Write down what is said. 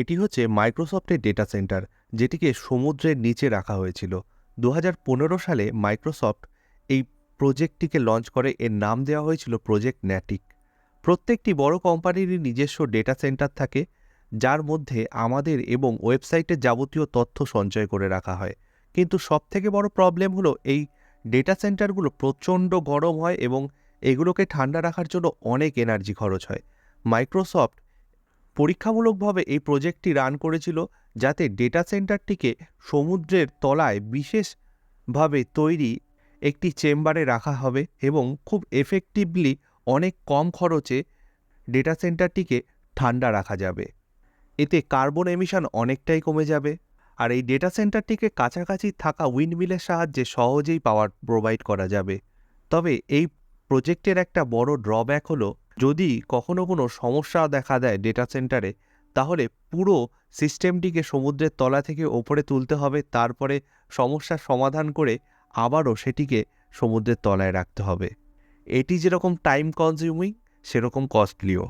এটি হচ্ছে মাইক্রোসফটের ডেটা সেন্টার, যেটিকে সমুদ্রের নিচে রাখা হয়েছিল। দু হাজার পনেরো সালে মাইক্রোসফট এই প্রজেক্টটিকে লঞ্চ করে। এর নাম দেওয়া হয়েছিল প্রজেক্ট ন্যাটিক। প্রত্যেকটি বড় কোম্পানিরই নিজস্ব ডেটা সেন্টার থাকে, যার মধ্যে আমাদের এবং ওয়েবসাইটের যাবতীয় তথ্য সঞ্চয় করে রাখা হয়। কিন্তু সবথেকে বড় প্রবলেম হলো, এই ডেটা সেন্টারগুলো প্রচণ্ড গরম হয় এবং এগুলোকে ঠান্ডা রাখার জন্য অনেক এনার্জি খরচ হয়। মাইক্রোসফট পরীক্ষামূলকভাবে এই প্রজেক্টটি রান করেছিল যাতে ডেটা সেন্টারটিকে সমুদ্রের তলায় বিশেষভাবে তৈরি একটি চেম্বারে রাখা হবে এবং খুব এফেক্টিভলি অনেক কম খরচে ডেটা সেন্টারটিকে ঠান্ডা রাখা যাবে। এতে কার্বন এমিশন অনেকটাই কমে যাবে আর এই ডেটা সেন্টারটিকে কাছাকাছি থাকা উইন্ডমিলের সাহায্যে সহজেই পাওয়ার প্রোভাইড করা যাবে। তবে এই প্রজেক্টের একটা বড় ড্রব্যাক হলো যদি কখনো কোনো সমস্যা দেখা দেয় ডেটা সেন্টারে তাহলে পুরো সিস্টেমটিকে সমুদ্রের তলা থেকে ওপরে তুলতে হবে, তারপরে সমস্যার সমাধান করে আবারও সেটিকে সমুদ্রের তলায় রাখতে হবে। এটি যেরকম টাইম কনজিউমিং সেরকম কস্টলিও